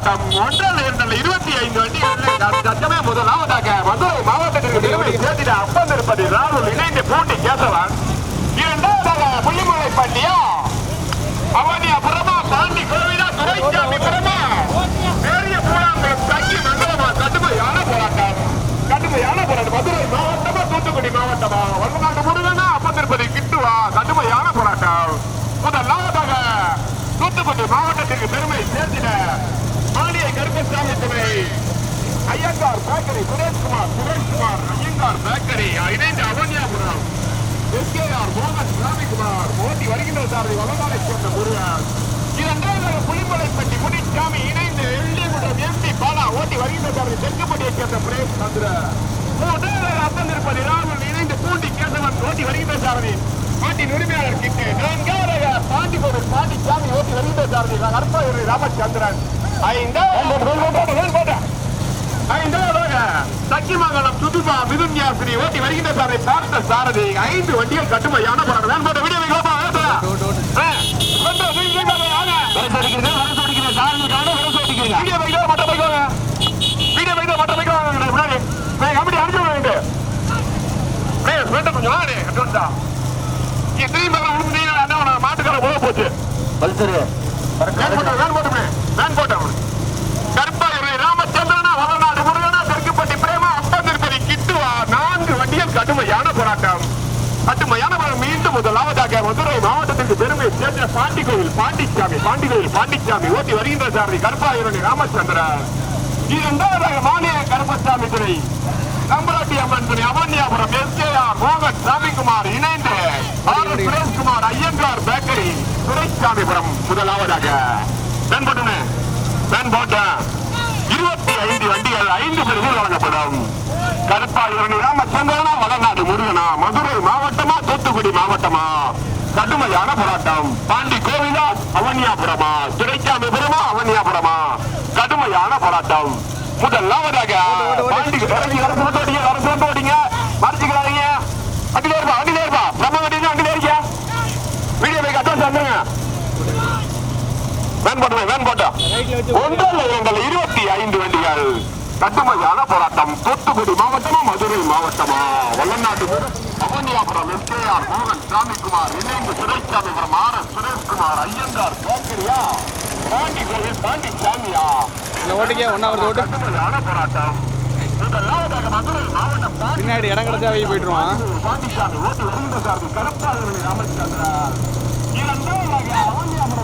கடுமையான ஒன்றால் ஒன்றல்ல இருபத்தி ஐந்து வண்டிகள் தச்சமே முதலாவதாக மதுரை மாவட்டத்திற்கு பெருமை சேர்த்திட அப்பன் ராகுல் இணைந்து போட்டி கேசவன் இரண்டாவதாக புள்ளிமலை பட்டியா அவனியாபுரமா பாண்டி கோவிலா துரைசாமி பிரமா பெரிய பூலாங்குளம் தங்கி மங்களமா கடுமையான போராட்டம். கடுமையான போராட்டம். மதுரை மாவட்டமா தூத்துக்குடி மாவட்டமா? வல்லநாடு முருகனா அப்பந்திருப்பதி கிட்டுவா? கடுமையான போராட்டம். முதலாவதாக தூத்துக்குடி மாவட்டம் மானிய துணை ஐயங்கார் பேக்கரி சுரேஷ்குமார் சுரேஷ்குமார் ஐயங்கார் பேக்கரி இணைந்து அவன்யாபுரம் எஸ்கேஆர் மோகன் ராமிகுமார் ஓட்டி வருகின்ற சாரதி வளநாளை சேர்ந்த முருகன். இரண்டாவது புலிமலைப்பட்டி முனிசாமி இணைந்து எள்ளிகுடம் எம்பி பாலா ஓட்டி வருகின்ற சாரதி தெற்குப்பட்டியை சேர்ந்த பிரேம் சந்திர. மூன்றாவது அப்பன் இருப்பது ராகுல் இணைந்து பூண்டி கேசவன் ஓட்டி வருகின்ற சாரதி. பாட்டின் உரிமையாளர் கிட்டு நான்காவது பாண்டி கோவில் பாண்டிச்சாமி ஓட்டி வருகின்ற சாரதி கற்பூரி ராமச்சந்திரன். ஐந்தாவது சக்கிமங்கலம் சுதுமா மிதுன்யாசினி ஓட்டி வருகின்ற சாரை பார்த்த சாரதி ஐந்து வண்டிகள் கட்டுமையான போராட்டம். நான் போட்ட வீடியோ வைக்கலாமா ஏத்தலா? ஆ, வந்து, நீங்க இங்க வாங்க. வீடியோ வைக்கோ, மற்ற வைக்கோங்க. வீடியோ வைக்கோ, மற்ற வைக்கோங்க. நான் முன்னாடி. நான் கமிட்டி அனுப்பிச்சு விடுங்க. டேய், வேண்டாம் கொஞ்சம் வாங்க, டேய், அப்படி வந்துட்டா. நீ திரும்பி வர உனக்கு நீ என்ன பண்ண? மாட்டுக்கார போக போச்சு பல்சரு வேன் போட்டோம், வேன் போட்டோமே. வேன் போட்டோம். கருப்பாயூர் ராமச்சந்திரனா, வளநாடு முருகனா, தெற்குப்பட்டி பிரேமா, அப்பன் திருப்பதி கிட்டுவா, நான்கு வண்டிகள் கடுமையான போராட்டம். கடுமையான மீண்டும் முதலாவதாக மதுரை மாவட்டத்திற்கு பெருமை சேர்ந்த பாண்டி கோவில் பாண்டிச்சாமி பாண்டி கோவில் பாண்டிச்சாமி ஓட்டி வருகின்ற சாரதி கருப்பாயிரணி ராமச்சந்திரன். இரண்டாவதாக மாநில கருப்பசாமி துறை. கம்பராட்டி அம்மன் துணை அவன்யாபுரம் எஸ்கேஆர் மோகன் சாமிக்குமார் இணைந்து ஆர் சுரேஷ்குமார் ஐயங்கார் பேக்கரி துரைசாமிபுரம் முதலாவதாக. வேன் போட்டுமே வேன் இருபத்தி ஐந்து வண்டிகள் ஐந்து பிரிவில் வழங்கப்படும். கருப்பாயூரணி ராமச்சந்திரனா வளநாடு முருகனா. மதுரை மாவட்டமா தூத்துக்குடி மாவட்டமா? கடுமையான போராட்டம். பாண்டி கோவிலா அவனியாபுரமா? துரைசாமிபுரமா அவனியாபுரமா? கடுமையான போராட்டம். முதலாவதாக பாண்டி இறங்கி அரசு வந்து ஓடிங்க அரசு வந்து ஓடிங்க மறைச்சிக்கிறாங்க வண்டியில இருப்பா வண்டியில இருப்பா நம்ம வண்டியில வண்டியில இருக்கியா வீடியோ பைக் அட்வான்ஸ் வந்துருங்க வேன் போட்டேன் வேன் ஒன்றல்ல இரண்டல்ல இருபத்தி ஐந்து வண்டிகள். கட்டுமையான போராட்டம். தூத்துக்குடி மாவட்டமா மதுரை மாவட்டமா? வல்லநாட்டு அவனியாபுரம் எஸ்கேஆர் மோகன் சாமிக்குமார் இணைந்து சுரேஷ்சாமிபுரம் ஆர் எஸ் சுரேஷ்குமார் ஐயங்கார் பேக்கரியா பாண்டி கோவில் பாண்டி சாமியா இல்லை ஓட்டிக்க ஒன்றாவது ஓட்டு. கடுமையான போராட்டம். பின்னாடி இடம் கிடைச்சா வெளியே போயிட்டுருவான் பாண்டிசாமி ஓட்டு வருகின்ற சார்பு கருப்பாளர்களை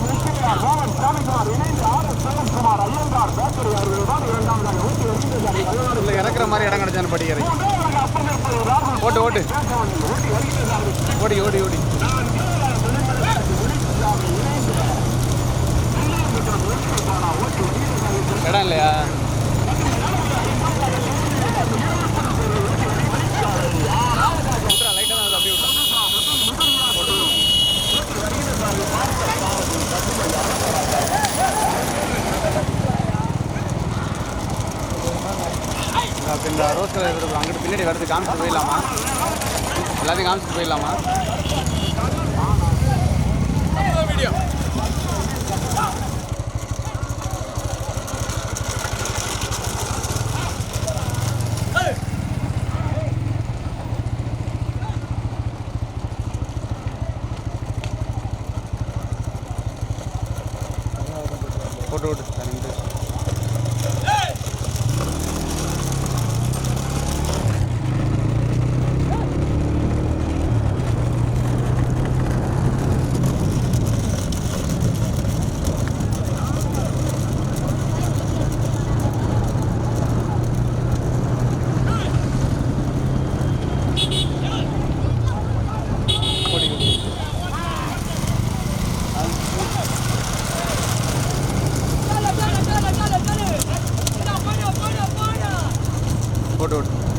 எஸ்கேஆர் மோகன் சாமிக்குமார் இணைந்து R S Sureshkumar Iyengar bakery அவர்கள் தான் இரண்டாவதாக ஓட்டு வருகின்ற இறக்குற மாதிரி இடம் கிடைச்சான்னு படிக்கிறேன் ஓட்டு ஓட்டு. ஓடி ஓடி ஓடி. இடம் இல்லையா லைட்டாக தான் அப்படியே விட்டா அப்போ இந்த ரோஸ் கலர் இருக்கிற அங்கிட்டு பின்னாடி வரது காமிச்சிட்டு போயிடலாமா? எல்லாத்தையும் காமிச்சிட்டு போயிடலாமா? போட்டு ஓட்டு ফটো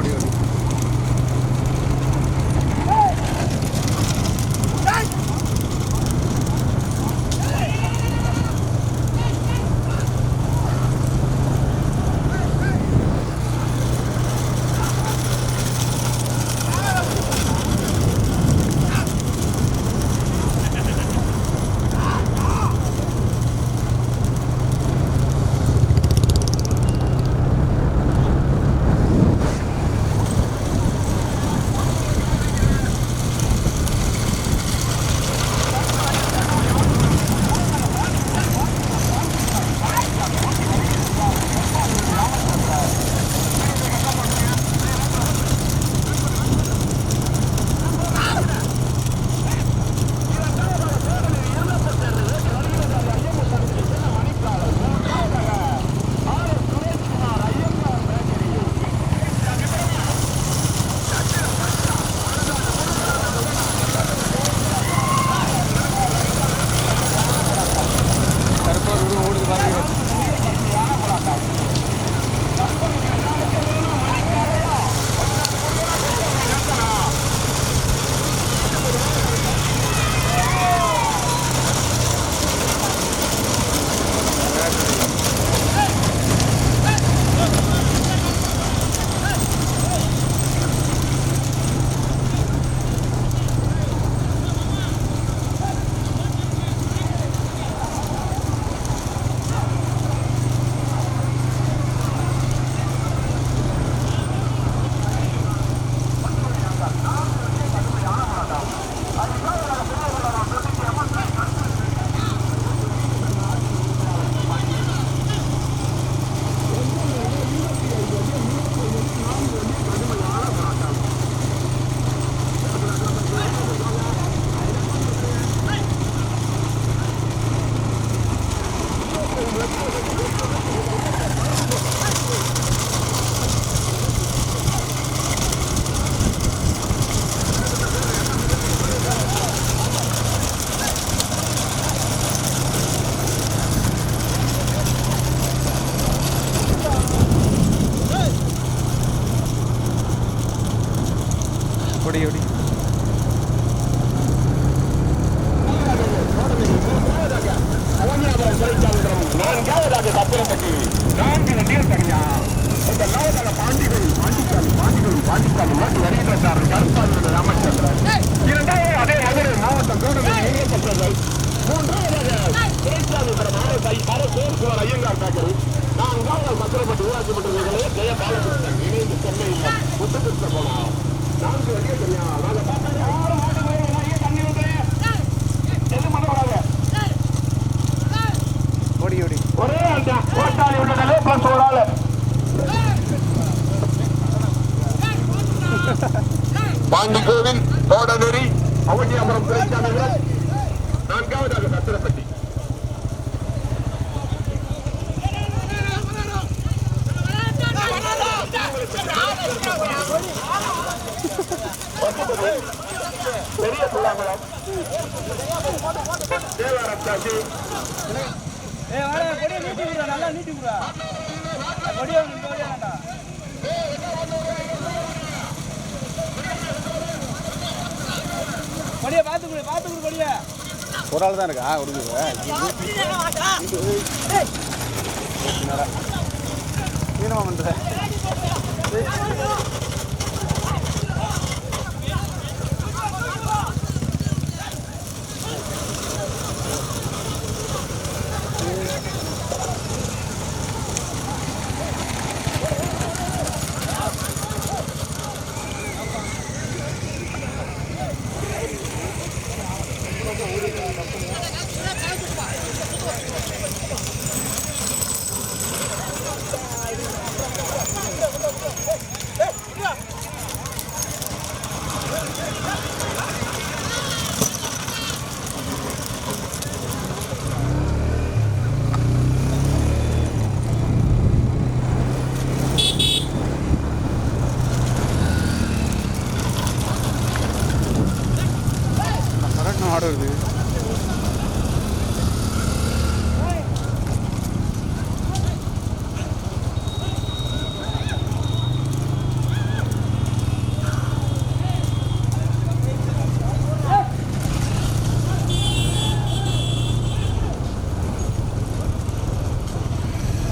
ஆடியோ நீட்டி நல்லா நீட்டி விடுறா. ஒடியா ஒடியாண்டா கொடியை பார்த்து கொடு ஒரு ஆள் தான் இருக்கா? உடுங்க மீனவா பண்ணுறேன்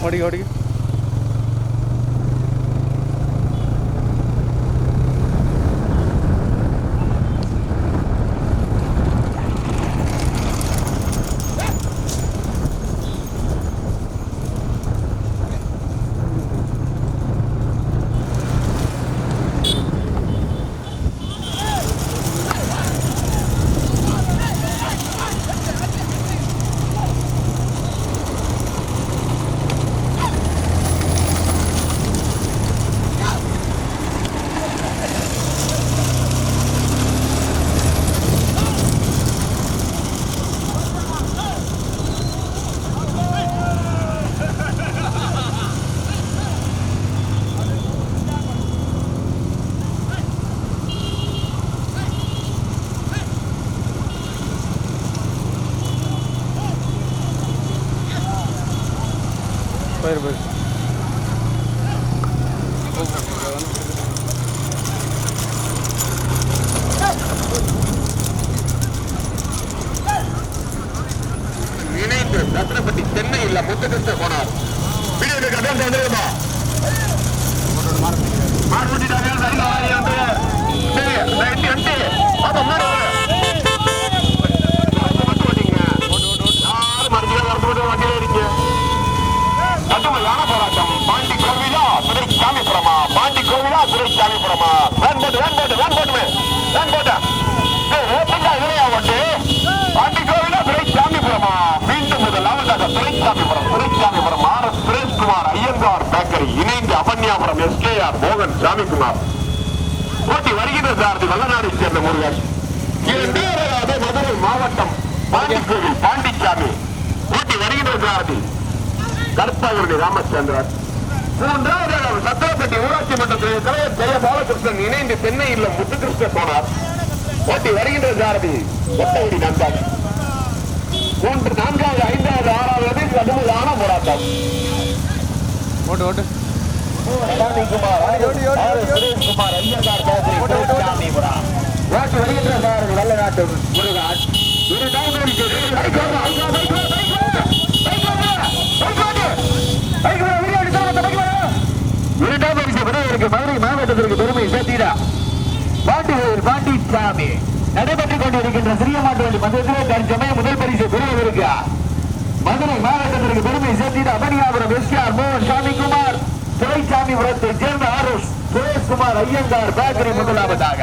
ഓടി ഓടി இணைந்து ரத்னப்பட்டி சென்னை இல்ல முத்துகிருஷ்ண போனார் வீடியோ கடன் வந்துருமா சரிங்க வந்து சரி ரைட் எட்டு. பாப்பா முன்னாடி வாங்க. மட்டும் ஓட்டிங்க யாரும் மறுபடியும் வரது மட்டும் வண்டியில இருக்கீங்க கட்டுமையான போராட்டம் பாண்டி கோவிலா துறை சாமிபுரமா பாண்டி கோவிலா துறை சாமிபுரமா ரன் போட்டு ரன் போட்டு ரன் போட்டு ரன் போட்டு. ஓட்டுங்க இளையா ஓட்டு பாண்டி கோவிலா துறை சாமிபுரமா மீண்டும் முதலாவதாக Duraisamipuram Duraisamipuram R S Sureshkumar Iyengar bakery இணைந்து அவன்யாபுரம் ஆர் மோகன் சாமிக்குமார் போட்டி வருகின்ற சாரதி வல்லநாடை சேர்ந்த முருகன். இரண்டாவது மதுரை மாவட்டம் பாண்டிக்கோவில் பாண்டிச்சாமி. போட்டி வருகின்ற சாரதி கற்பகருடைய ராமச்சந்திரன். மூன்றாவது சத்திர சத்திரப்பட்டி ஊராட்சி மன்றத்தில் தலைவர் ஜெய பாலகிருஷ்ணன் இணைந்து சென்னை இல்லம் முத்துகிருஷ்ண போனார் ஓட்டி வருகின்ற சாரதி ஒட்டகுடி நந்தன் மூன்று நான்காவது ஐந்தாவது ஆறாவது கடுமையான போராட்டம் ஓட்டு ஓட்டு சுரேஷ்குமார் ஐயங்கார் ஓட்டி வருகின்ற சாரதி வல்லநாட்டு முருகன் இரு டைமருக்கு பைக் மதுரை மாவட்டத்திற்கு பெருமை சேர்த்தீரா பாண்டிகோவில் பாண்டிச்சாமி. நடைபெற்றுக் கொண்டிருக்கின்ற சிறிய மாட்டுவண்டி மன்றத்திலே தற்சமயம் முதல் பரிசு பெறுவதற்கு. மதுரை மாவட்டத்திற்கு பெருமை சேர்த்தீரா அமனியாபுரம் எஸ்ஆர் மோகன் சாமிக்குமார் துரைசாமிபுரத்தை சேர்ந்த ஆர் சுரேஷ்குமார் ஐயங்கார் பேக்கரி முதலாவதாக.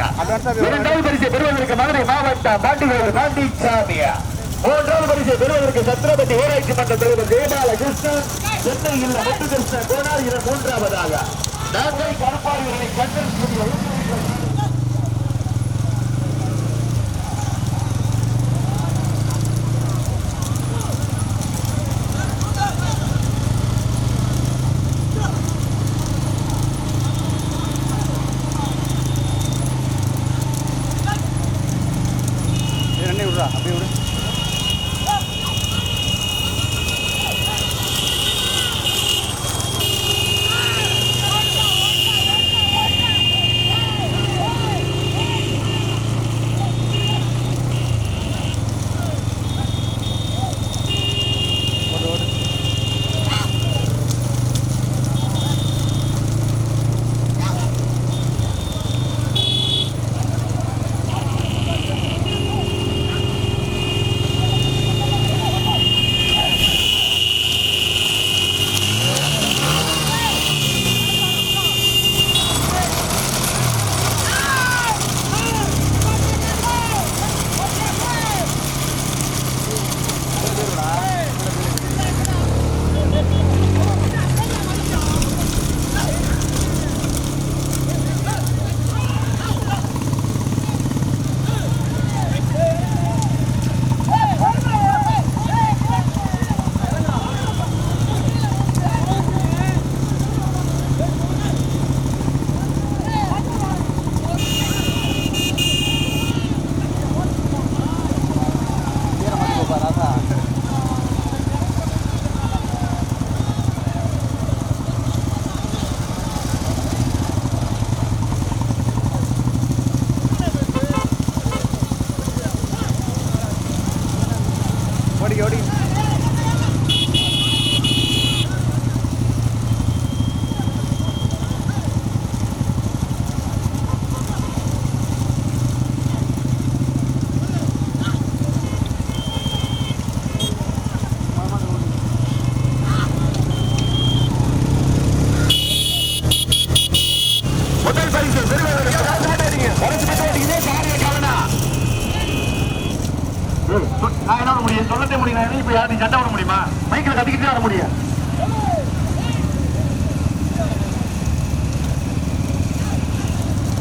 இரண்டாவது பரிசை பெறுவதற்கு மதுரை மாவட்டம் பாண்டிகோவில் பாண்டிச்சாமி. மூன்றாவது பரிசை பெறுவதற்கு சத்ரபதி ஊராட்சி மன்ற தலைவர் ஜெயபாலகிருஷ்ணன். சென்னையில் முத்துகிருஷ்ணன் கோனார் இரு மூன்றாவதாக. நாங்கள் கருப்பாளிகளை கண்டறிந்து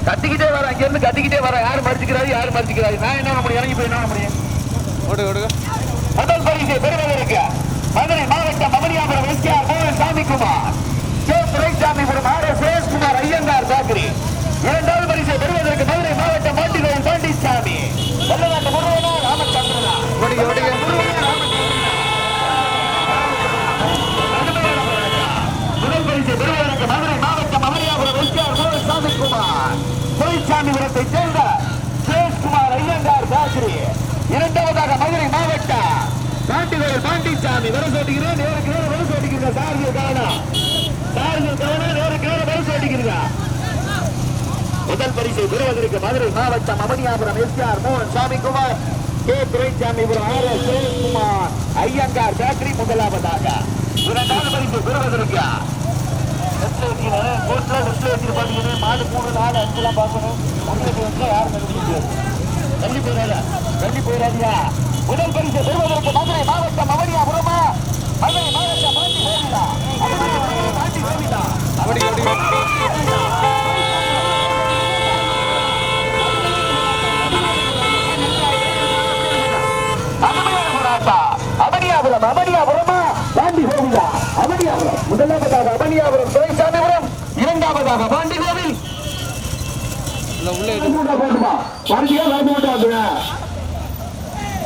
கத்திக்கிட்டே வர அங்க இருந்து கத்திக்கிட்டே வர யாரு மறிச்சுக்கிறாரு யாரு மறிச்சுக்கிறாரு? நான் என்ன பண்ண இறங்கி போய் என்ன முடியும்? ஓடுங்க ஓடுங்க முதல் பரிசு பெறுவதற்கு மதுரை மாவட்டம் மமனியாபுரம் எஸ்கேஆர் மோகன் Samikumar K. Duraisamipuram R S Sureshkumar Iyengar bakery. இரண்டாவது பரிசு பெறுவதற்கு மதுரை மாவட்டம் மாட்டிகோயில் பாண்டிசாமி வெள்ளநாட்டு முருகனா ராமச்சந்திரனா ஓடிங்க ஓடிங்க முதல் பரிசு பெறுவதற்கு மதுரை மாவட்டம் மமனியாபுரம் எஸ்கேஆர் மோகன் சாமிக்குமார் துரைசாமிபுரத்தை சேர்ந்த சுரேஷ்குமார் ஐயங்கார் சாக்கரி இரண்டாவதாக மதுரை மாவட்டம் பாண்டிகோயில் பாண்டிசாமி. வர சொல்லிக்கிறேன் நேருக்கு நேரம் வர சொல்லிக்கிறீங்க சார்கள் கவனம். சார்கள் கவனம் நேருக்கு நேரம் வர சொல்லிக்கிறீங்க முதல் பரிசை பெறுவதற்கு மதுரை மாவட்டம் அமனியாபுரம் எஸ்ஆர் மோகன் Samikumar K Duraisamipuram R S Sureshkumar Iyengar bakery முதலாவதாக. இரண்டாவது பரிசு பெறுவதற்கு லெஃப்ட்ல வச்சுக்கிறேன் கோர்ட்ல மாடு மூணு நாலு அஞ்சு எல்லாம் பார்க்கணும். உங்களுக்கு வந்து யாரும் கண்டுபிடிக்க முடியாது தள்ளி போயிடாத. தள்ளி போயிடாதியா முதல் பரிசு பெறுவதற்கு மதுரை மாவட்டம் அவர்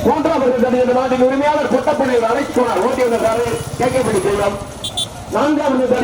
மூன்றாவது என்ற நாட்டின் உரிமையாளர் கொட்டப்பள்ளி அழைத்துள்ளார். ஓட்டியவர் கேட்கப்படி செல்வம். நான்காவது